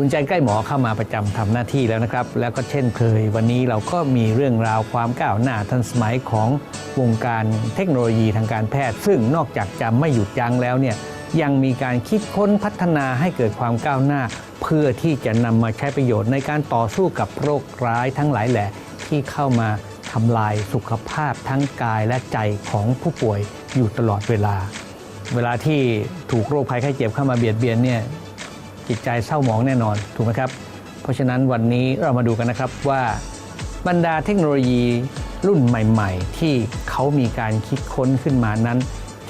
คุณใจใกล้หมอเข้ามาประจำทำหน้าที่แล้วนะครับ แล้วก็เช่นเคย วันนี้เราก็มีเรื่องราวความก้าวหน้าทันสมัยของวงการเทคโนโลยีทางการแพทย์ ซึ่งนอกจากจะไม่หยุดยั้งแล้วเนี่ยยังมีการคิดค้นพัฒนาให้เกิดความก้าวหน้า เพื่อที่จะนำมาใช้ประโยชน์ในการต่อสู้กับโรคร้ายทั้งหลายแหล่ที่เข้ามาทำลายสุขภาพทั้งกายและใจของผู้ป่วยอยู่ตลอดเวลา เวลาที่ถูกโรคภัยไข้เจ็บเข้ามาเบียดเบียนเนี่ย จิตใจเศร้าหมองแน่นอนถูกไหมครับ เพราะฉะนั้นวันนี้เรามาดูกันนะครับว่าบรรดาเทคโนโลยีรุ่นใหม่ ๆ ที่เขามีการคิดค้นขึ้นมานั้น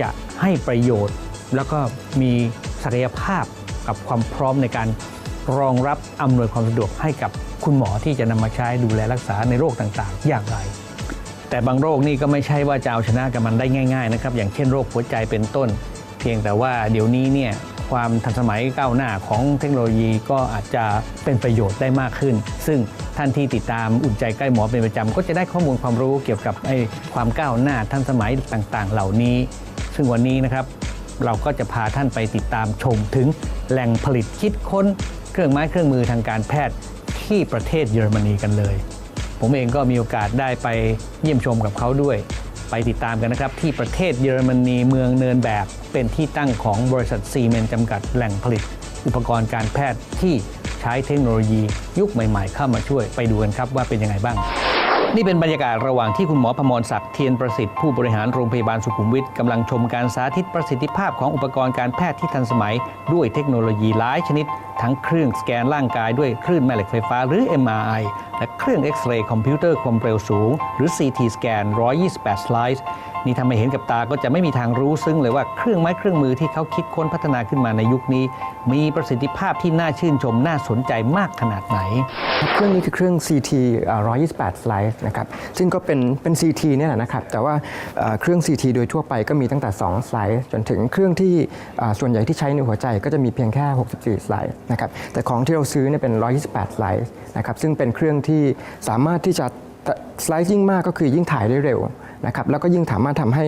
จะให้ประโยชน์ แล้วก็มีศักยภาพกับความพร้อมในการรองรับอำนวยความสะดวกให้กับคุณหมอที่จะนำมาใช้ดูแลรักษาในโรคต่างๆ อย่างไร แต่บางโรคนี่ก็ไม่ใช่ว่าจะเอาชนะกับมันได้ง่าย ๆ นะครับ อย่างเช่นโรคหัวใจเป็นต้น เพียงแต่ว่าเดี๋ยวนี้เนี่ย ความทันสมัยก้าวหน้าของเทคโนโลยีก็อาจจะเป็นประโยชน์ได้มากขึ้น ซึ่งท่านที่ติดตามอุ่นใจใกล้หมอเป็นประจำก็จะได้ข้อมูลความรู้เกี่ยวกับไอ้ความก้าวหน้าทันสมัยต่างๆ เหล่านี้ ซึ่งวันนี้นะครับเราก็จะพาท่านไปติดตามชมถึงแหล่งผลิตคิดค้น เครื่องไม้เครื่องมือทางการแพทย์ที่ประเทศเยอรมนีกันเลย ผมเองก็มีโอกาสได้ไปเยี่ยมชมกับเขาด้วย ไปติดตามกันนะครับ ที่ประเทศเยอรมนีเมืองเนินแบบเป็นที่ตั้งของบริษัทซีเมนจำกัดแหล่งผลิต อุปกรณ์การแพทย์ที่ใช้เทคโนโลยียุคใหม่ ๆ เข้ามาช่วยไปดูกันครับว่าเป็นยังไงบ้าง นี่เป็นบรรยากาศระหว่างที่คุณหมอพมรศักดิ์เทียนประสิทธิ์ผู้บริหารโรงพยาบาลสุขุมวิทกำลังชมการสาธิตประสิทธิภาพของอุปกรณ์การแพทย์ที่ทันสมัย ด้วยเทคโนโลยีหลายชนิด ทั้งเครื่องสแกนร่างกายด้วยคลื่นแม่เหล็กไฟฟ้าหรือ MRI และเครื่องเอ็กซเรย์คอมพิวเตอร์ความเร็วสูง หรือ CT สแกน128สไลด์นี่ทำให้เห็นกับตาก็จะไม่มีทางรู้ซึ้งเลยว่าเครื่องไม้เครื่องมือที่เขาคิดค้นพัฒนาขึ้นมาในยุคนี้ มีประสิทธิภาพที่น่าชื่นชมน่าสนใจมากขนาดไหน เครื่องนี้คือเครื่อง CT 128สไลด์นะครับซึ่งก็เป็นเป็น CT เนี่ยแหละนะครับแต่ว่าเครื่อง CT โดยทั่วไปก็มีตั้งแต่2สไลด์จนถึงเครื่องที่ส่วนใหญ่ที่ใช้ในหัวใจก็จะมีเพียงแค่ 64สไลด์นะครับแต่ของที่เราซื้อเนี่ยเป็น 128สไลด์นะครับซึ่งเป็นเครื่องที่สามารถที่จะสไลด์ยิ่งมากก็คือยิ่งถ่ายได้เร็ว นะครับแล้วก็ยิ่งสามารถทำให้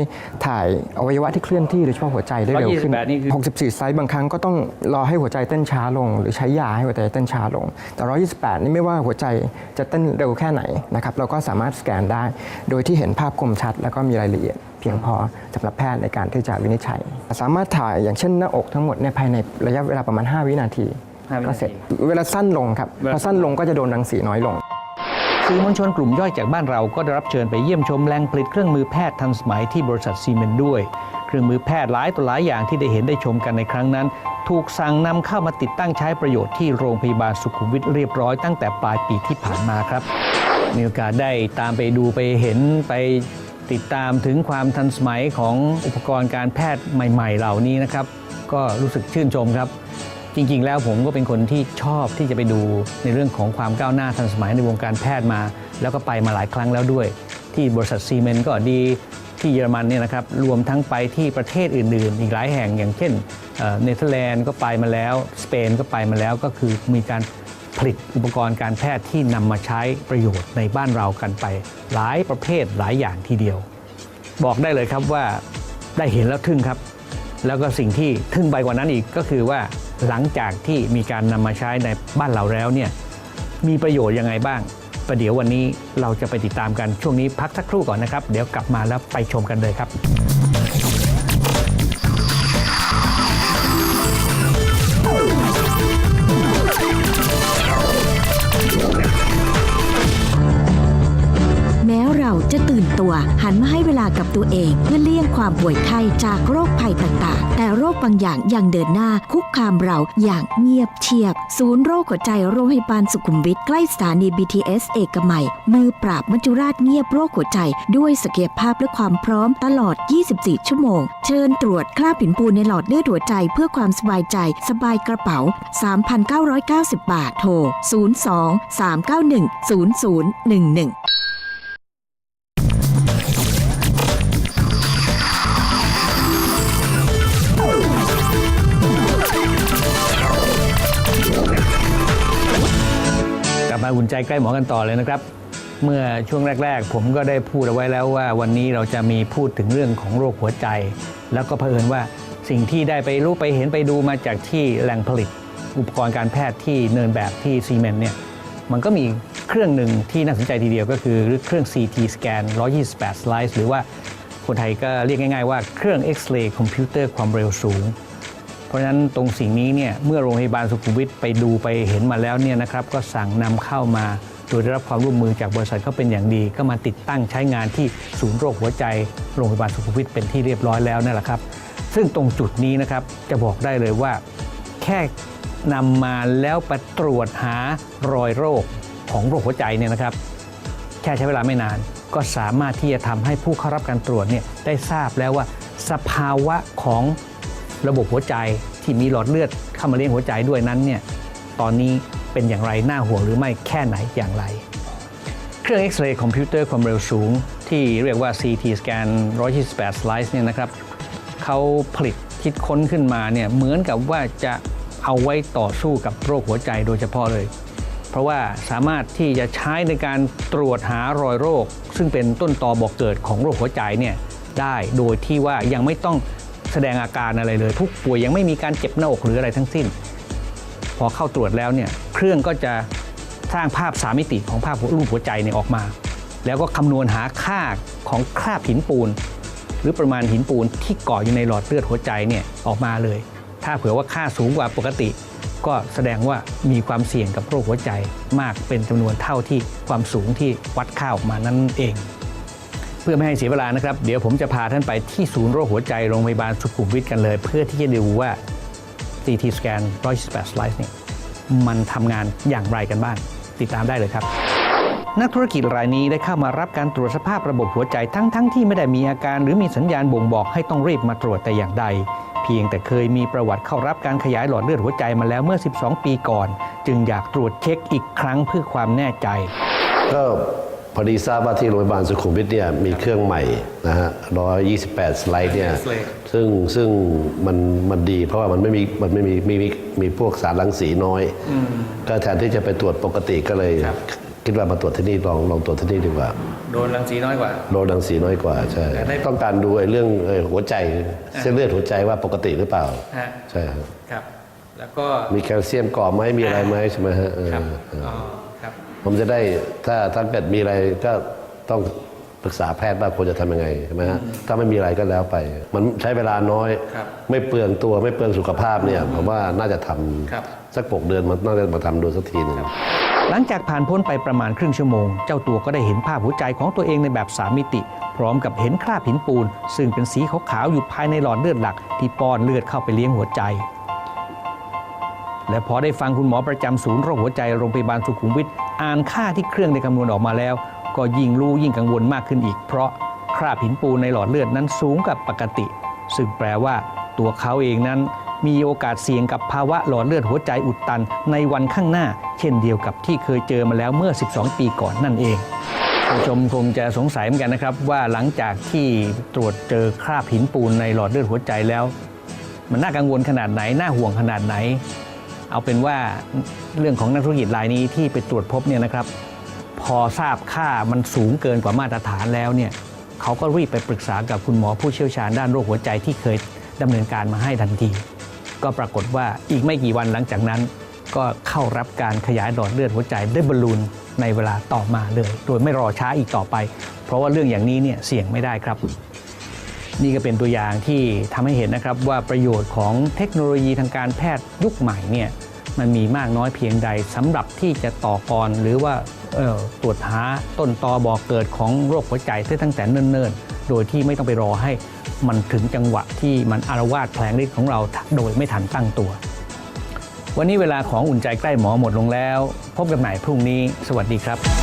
ถ่ายอวัยวะที่เคลื่อนที่โดยเฉพาะหัวใจได้เร็วขึ้น128นี่คือ64 ไซส์บางครั้งก็ต้องรอให้หัวใจเต้นช้าลง หรือใช้ยาให้หัวใจเต้นช้าลง แต่ 128 นี่ไม่ว่าหัวใจจะเต้นเร็วแค่ไหนนะครับเราก็สามารถสแกนได้ โดยที่เห็นภาพคมชัด แล้วก็มีรายละเอียดเพียงพอสำหรับแพทย์ในการที่จะวินิจฉัย สามารถถ่ายอย่างเช่นหน้าอกทั้งหมดเนี่ยภายในระยะเวลาประมาณ5วินาทีห้าวินาทีก็เสร็จเวลาสั้นลงครับเวลาพอสั้นลงก็จะโดนรังสีน้อยลง สื่อมวลชนกลุ่มย่อยจากบ้านเราก็ได้รับเชิญไปเยี่ยมชมแหล่งผลิตเครื่องมือแพทย์ทันสมัยที่บริษัทซีเมนด้วย เครื่องมือแพทย์หลายต่อหลายอย่างที่ได้เห็นได้ชมกันในครั้งนั้น ถูกสั่งนำเข้ามาติดตั้งใช้ประโยชน์ที่โรงพยาบาลสุขุมวิทเรียบร้อยตั้งแต่ปลายปีที่ผ่านมาครับมีโอกาสได้ตามไปดูไปเห็นไปติดตามถึงความทันสมัยของอุปกรณ์การแพทย์ใหม่ ๆ เหล่านี้นะครับ ก็รู้สึกชื่นชมครับ จริงๆ แล้วผมก็เป็นคนที่ชอบที่จะไปดูในเรื่องของความก้าวหน้าทันสมัยในวงการแพทย์มา แล้วก็ไปมาหลายครั้งแล้วด้วย ที่บริษัทซีเมนต์ก็ดีที่เยอรมันเนี่ยนะครับรวมทั้งไปที่ประเทศอื่น ๆ อีกหลายแห่งอย่างเช่นเอ่อเนเธอร์แลนด์ก็ไปมาแล้วสเปนก็ไปมาแล้วก็คือมีการผลิตอุปกรณ์การแพทย์ที่นำมาใช้ประโยชน์ในบ้านเรากันไป หลายประเภทหลายอย่างทีเดียว บอกได้เลยครับว่าได้เห็นแล้วทึ่งครับ แล้วก็สิ่งที่ทึ่งไปกว่านั้นอีกก็คือว่า หลังจากที่มีการนำมาใช้ในบ้านเราแล้วเนี่ยมีประโยชน์ยังไงบ้าง ประเดี๋ยววันนี้เราจะไปติดตามกันช่วงนี้พักสักครู่ก่อนนะครับ เดี๋ยวกลับมาแล้วไปชมกันเลยครับื่นตัว หันมาให้เวลากับตัวเองเพื่อเลี่ยงความป่วยไข้จากโรคภัยต่างๆ แต่โรคบางอย่างยังเดินหน้าคุกคามเราอย่างเงียบเชียบ ศูนย์โรคหัวใจโรงพยาบาลสุขุมวิทใกล้สถานี BTS เอกมัย มือปราบมัจจุราชเงียบโรคหัวใจ ด้วยศักยภาพและความพร้อมตลอด 24 ชั่วโมง เชิญตรวจคราบหินปูนในหลอดเลือดหัวใจเพื่อความสบายใจ สบายกระเป๋า 3,990 บาท โทร 02 391 0011 อุ่นใจใกล้หมอกันต่อเลยนะครับ เมื่อช่วงแรก ๆ ผมก็ได้พูดเอาไว้แล้วว่า วันนี้เราจะมีพูดถึงเรื่องของโรคหัวใจ แล้วก็เผอิญว่าสิ่งที่ได้ไปรู้ไปเห็นไปดูมาจากที่แหล่งผลิต อุปกรณ์การแพทย์ที่เนินแบบที่ซีเมนต์เนี่ยมันก็มีเครื่องหนึ่งที่น่าสนใจทีเดียวก็คือเครื่อง CT สแกน128สไลด์หรือว่าคนไทยก็เรียกง่ายๆว่าเครื่องเอ็กซเรย์คอมพิวเตอร์ความเร็วสูง เพราะฉะนั้นตรงสิ่งนี้เนี่ยเมื่อโรงพยาบาลสุขุมวิทไปดูไปเห็นมาแล้วเนี่ยนะครับก็สั่งนำเข้ามาโดยได้รับความร่วมมือจากบริษัทเขาเป็นอย่างดี ก็มาติดตั้งใช้งานที่ศูนย์โรคหัวใจโรงพยาบาลสุขุมวิทเป็นที่เรียบร้อยแล้วนั่นแหละครับ ซึ่งตรงจุดนี้นะครับจะบอกได้เลยว่า แค่นำมาแล้วไปตรวจหารอยโรคของโรคหัวใจเนี่ยนะครับ แค่ใช้เวลาไม่นาน ก็สามารถที่จะทำให้ผู้เข้ารับการตรวจเนี่ยได้ทราบแล้วว่า สภาวะของ ระบบหัวใจที่มีหลอดเลือดเข้ามาเลี้ยงหัวใจด้วยนั้นเนี่ยตอนนี้เป็นอย่างไรน่าห่วงหรือไม่แค่ไหนอย่างไร เครื่องเอ็กซเรย์คอมพิวเตอร์ความเร็วสูง ที่เรียกว่า CT scan 128 slice เนี่ยนะครับเขาผลิตคิดค้นขึ้นมาเนี่ยเหมือนกับว่าจะเอาไว้ต่อสู้กับโรคหัวใจโดยเฉพาะเลย เพราะว่าสามารถที่จะใช้ในการตรวจหารอยโรค ซึ่งเป็นต้นตอบอกเกิดของโรคหัวใจเนี่ยได้โดยที่ว่ายังไม่ต้อง แสดงอาการอะไรเลย ผู้ป่วยยังไม่มีการเจ็บหน้าอกหรืออะไรทั้งสิ้น พอเข้าตรวจแล้วเนี่ยเครื่องก็จะสร้างภาพสามมิติของภาพรูปหัวใจเนี่ยออกมา แล้วก็คำนวณหาค่าของคราบหินปูน หรือประมาณหินปูนที่เกาะอยู่ในหลอดเลือดหัวใจเนี่ยออกมาเลย ถ้าเผื่อว่าค่าสูงกว่าปกติ ก็แสดงว่ามีความเสี่ยงกับโรคหัวใจมากเป็นจำนวนเท่าที่ความสูงที่วัดค่าออกมานั่นเอง เพื่อไม่ให้เสียเวลานะครับ เดี๋ยวผมจะพาท่านไปที่ศูนย์โรคหัวใจโรงพยาบาลสุขุมวิทกันเลย เพื่อที่จะดูว่า CT scan 128 slice นี่มันทำงานอย่างไรกันบ้าง ติดตามได้เลยครับ นักธุรกิจรายนี้ได้เข้ามารับการตรวจสภาพระบบหัวใจทั้งๆทที่ไม่ได้มีอาการ หรือมีสัญญาณบ่งบอกให้ต้องรีบมาตรวจแต่อย่างใด เพียงแต่เคยมีประวัติเข้ารับการขยายหลอดเลือดหัวใจมาแล้วเมื่อ 12 ปีก่อน จึงอยากตรวจเช็คอีกครั้งเพื่อความแน่ใจก็ พอดีทราบว่าที่โรงพยาบาลสุขุมวิทเนี่ยมีเครื่องใหม่นะฮะ128 สไลด์เนี่ย X-ray ซึ่งซึ่งมันมันดี เพราะว่ามันไม่มีมันไม่มีมีมีมีพวกสารรังสีน้อย ก็แทนที่จะไปตรวจปกติก็เลยครับคิดว่ามาตรวจที่นี่ลองลองตรวจที่นี่ดีกว่า โดนรังสีน้อยกว่า โดนรังสีน้อยกว่าใช่แต่ได้ต้องการดูไอ้เรื่องไอ้หัวใจเส้นเลือดหัวใจว่าปกติหรือเปล่าฮะใช่ครับครับ แล้วก็มีแคลเซียมก่อไหมมีอะไรไหมใช่ไหมฮะเออครับเอออ๋อครับ ผมจะได้ถ้าท่านเป็ดมีอะไรก็ต้องปรึกษาแพทย์ว่าควรจะทำยังไงใช่ไหมฮะถ้าไม่มีอะไรก็แล้วไป มันใช้เวลาน้อย ครับไม่เปลืองตัวไม่เปลืองสุขภาพเนี่ยผมว่าน่าจะทครับำสักปกเดือนมันน่าจะมาทำดูสักทีหนึงหลังจากผ่านพ้นไปประมาณครึ่งชั่วโมง เจ้าตัวก็ได้เห็นภาพหัวใจของตัวเองในแบบสามมิติ พร้อมกับเห็นคราบหินปูน ซึ่งเป็นสีขาวๆอยู่ภายในหลอดเลือดหลักที่ป้อนเลือดเข้าไปเลี้ยงหัวใจ และพอได้ฟังคุณหมอประจำศูนย์โรคหัวใจโรงพยาบาลสุขุมวิทอ่านค่าที่เครื่องได้คำนวณออกมาแล้ว ก็ยิ่งรู้ยิ่งกังวลมากขึ้นอีก เพราะคราบหินปูนในหลอดเลือดนั้นสูงกว่าปกติ ซึ่งแปลว่า ตัวเขาเองนั้น มีโอกาสเสี่ยงกับภาวะหลอดเลือดหัวใจอุดตันในวันข้างหน้า เช่นเดียวกับที่เคยเจอมาแล้วเมื่อ 12 ปีก่อนนั่นเองผู้ชมคงจะสงสัยเหมือนกันนะครับ ว่าหลังจากที่ตรวจเจอคราบหินปูนในหลอดเลือดหัวใจแล้ว มันน่ากังวลขนาดไหนน่าห่วงขนาดไหน เอาเป็นว่าเรื่องของนักธุรกิจรายนี้ที่ไปตรวจพบเนี่ยนะครับ พอทราบค่ามันสูงเกินกว่ามาตรฐานแล้วเนี่ยเขาก็รีบไปปรึกษากับคุณหมอผู้เชี่ยวชาญด้านโรคหัวใจที่เคยดำเนินการมาให้ทันที ก็ปรากฏว่าอีกไม่กี่วันหลังจากนั้น ก็เข้ารับการขยายหลอดเลือดหัวใจด้วยบอลลูนในเวลาต่อมาเลย โดยไม่รอช้าอีกต่อไป เพราะว่าเรื่องอย่างนี้เนี่ยเสี่ยงไม่ได้ครับ นี่ก็เป็นตัวอย่างที่ทำให้เห็นนะครับว่าประโยชน์ของเทคโนโลยีทางการแพทย์ยุคใหม่เนี่ยมันมีมากน้อยเพียงใดสำหรับที่จะต่อกรหรือว่าออตรวจหาต้นตอบอกเกิดของโรคหัวใจตั้งแต่เนิ่นๆ โดยที่ไม่ต้องไปรอให้มันถึงจังหวะที่มันอารวาสแผลงฤทธิ์ของเราโดยไม่ทันตั้งตัว วันนี้เวลาของอุ่นใจใกล้หมอหมดลงแล้ว พบกันใหม่พรุ่งนี้ สวัสดีครับ